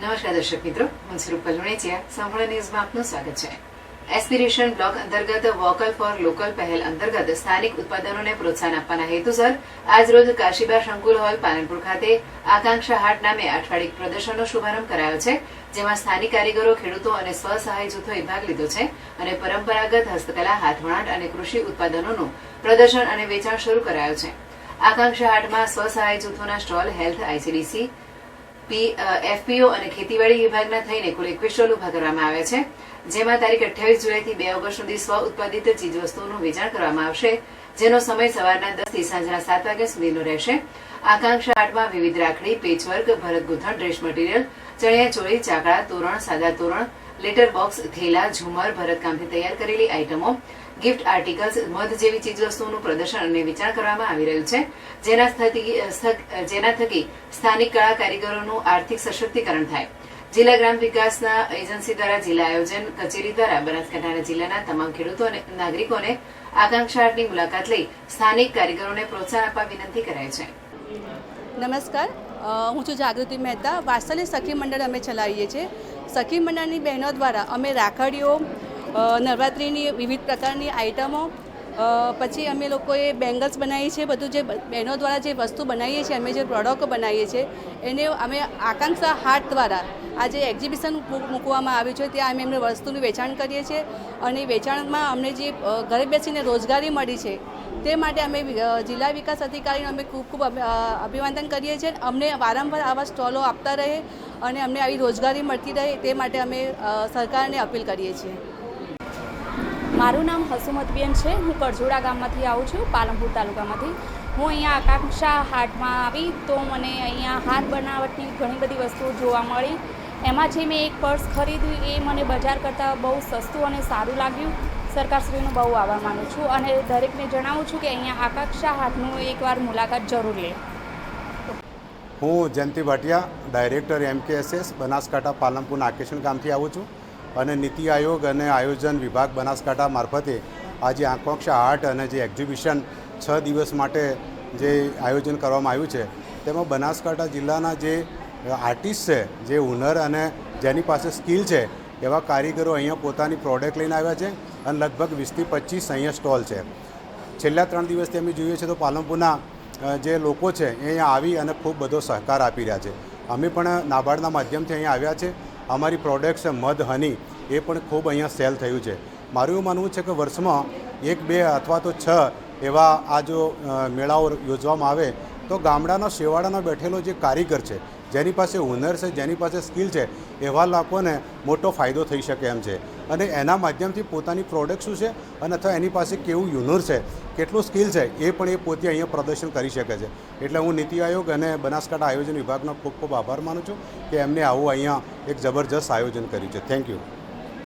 નમસ્કાર દર્શક મિત્રો, હું છું રૂપલ લુણેચિયા. સાંભળા ન્યૂઝમાં આપનું સ્વાગત છે. એસ્પિરેશન બ્લોક અંતર્ગત વોકલ ફોર લોકલ પહેલ અંતર્ગત સ્થાનિક ઉત્પાદનોને પ્રોત્સાહન આપવાના હેતુસર આજરોજ કાશીબા શંકુલ હોલ પાલનપુર ખાતે આકાંક્ષા હાટ નામે અઠવાડિક પ્રદર્શનનો શુભારંભ કરાયો છે, જેમાં સ્થાનિક કારીગરો, ખેડૂતો અને સ્વસહાય જૂથોએ ભાગ લીધો છે અને પરંપરાગત હસ્તકલા, હાથવણાટ અને કૃષિ ઉત્પાદનોનું પ્રદર્શન અને વેચાણ શરૂ કરાયો છે. આકાંક્ષા હાટમાં સ્વસહાય જૂથોના સ્ટોલ, હેલ્થ આઈસીડીસી એફપીઓ અને ખેતીવાડી વિભાગના થઈને કુલ એકવીસ ઊભા કરવામાં આવ્યા છે. જેમાં તારીખ અઠ્યાવીસ જુલાઈથી બે ઓગસ્ટ સુધી સ્વ ઉત્પાદિત ચીજવસ્તુઓનું વેચાણ કરવામાં આવશે, જેનો સમય સવારના દસથી સાંજના સાત વાગ્યા સુધીનો રહેશે. આકાંક્ષા આઠમાં વિવિધ રાખડી પેચવર્ક ભરત ગૂંથણ ડ્રેસ મટીરીયલ ચણિયા ચોળી ચાકડા, તોરણ, સાદા તોરણ લેટર બોક્સ થેલા, ઝુમર, ભરતકામથી તૈયાર કરેલી આઇટમો, ગિફ્ટ આર્ટિકલ્સ, મધ જેવી ચીજવસ્તુઓનું પ્રદર્શન અને વેચાણ કરવામાં આવી રહ્યું છે. જેના થકી જેના થકી સ્થાનિક કળા કારીગરોનું આર્થિક સશક્તિકરણ થાય. જિલ્લા ગ્રામ વિકાસના એજન્સી દ્વારા જિલ્લા આયોજન કચેરી દ્વારા બનાસકાંઠાના જિલ્લાના તમામ ખેડૂતો અને નાગરિકોને આકાંક્ષા હાટની મુલાકાત લઈ સ્થાનિક કારીગરોને પ્રોત્સાહન આપવા વિનંતી કરાય છે. નમસ્કાર. હું છું જાગૃતિ મહેતા. વાત્સલ્ય સખી મંડળ અમે ચલાવીએ છીએ. સખી મંડળની બહેનો દ્વારા અમે રાખડીઓ નવરાત્રિની વિવિધ પ્રકારની આઇટમો પછી અમે લોકોએ બેંગલ્સ બનાવીએ છીએ. બધું જે બહેનો દ્વારા જે વસ્તુ બનાવીએ છીએ, અમે જે પ્રોડક્ટ બનાવીએ છીએ, એને અમે આકાંક્ષા હાટ દ્વારા આ જે એક્ઝિબિશન મૂકવામાં આવ્યું છે. ત્યાં અમે એમને વસ્તુનું વેચાણ કરીએ છીએ અને વેચાણમાં અમને જે ઘરે બેસીને રોજગારી મળી છે તે માટે અમે જિલ્લા વિકાસ અધિકારીને અમે ખૂબ ખૂબ અભિ- અભિવાદન કરીએ છીએ અમને વારંવાર આવા સ્ટોલો આપતા રહે અને અમને આવી રોજગારી મળતી રહે તે માટે અમે સરકારને અપીલ કરીએ છીએ. મારું નામ હસુમતબેન છે. હું કરજોડા ગામમાંથી આવું છું, પાલનપુર તાલુકામાંથી. હું અહીંયા આકાંક્ષા હાટમાં આવી તો મને અહીંયા હાથ બનાવટની ઘણી બધી વસ્તુઓ જોવા મળી. એમાં જે મેં એક પર્સ ખરીદ્યું એ મને બજાર કરતાં બહુ સસ્તું અને સારું લાગ્યું. સરકારશ્રીનો બહુ આભાર માનું છું અને દરેકને જણાવું છું કે અહીંયા આકાંક્ષા હાથનું એકવાર મુલાકાત જરૂર લે. હું જયંતિ ભાટિયા, ડાયરેક્ટર એમકેએસએસ, બનાસકાંઠા પાલનપુર નાકેશન ગામથી આવું છું અને નીતિ આયોગ અને આયોજન વિભાગ બનાસકાંઠા મારફતે આજે આકાંક્ષા આર્ટ અને જે એક્ઝિબિશન છ દિવસ માટે જે આયોજન કરવામાં આવ્યું છે, તેમાં બનાસકાંઠા જિલ્લાના જે આર્ટિસ્ટ છે, જે હુનર અને જેની પાસે સ્કિલ છે એવા કારીગરો અહીંયા પોતાની પ્રોડક્ટ લઈને આવ્યા છે અને લગભગ વીસથી પચીસ અહીંયા સ્ટોલ છે. છેલ્લા ત્રણ દિવસથી અમે જોઈએ છીએ તો પાલનપુરના જે લોકો છે, એ અહીંયા આવી અને ખૂબ બધો સહકાર આપી રહ્યા છે. અમે પણ નાબાર્ડના માધ્યમથી અહીંયા આવ્યા છે. અમારી પ્રોડક્ટ્સ મધ હની એ પણ ખૂબ અહીંયા સેલ થયું છે. મારું એવું માનવું છે કે વર્ષમાં એક, બે અથવા તો છ એવા આ જો મેળાઓ યોજવામાં આવે તો ગામડાના શેવાડાનો બેઠેલો જે કારીગર છે જેની પાસે હુનર છે, જેની પાસે સ્કિલ છે, એવા લોકોને મોટો ફાયદો થઈ શકે એમ છે. અને એના માધ્યમથી પોતાની પ્રોડક્ટ શું છે અને અથવા એની પાસે કેવું યુનર છે, કેટલું સ્કિલ છે, એ પણ એ પોતે અહીંયા પ્રદર્શન કરી શકે છે. એટલે હું નીતિ આયોગ અને બનાસકાંઠા આયોજન વિભાગનો ખૂબ ખૂબ આભાર માનું છું કે એમને આવું અહીંયા એક જબરજસ્ત આયોજન કર્યું છે. Thank you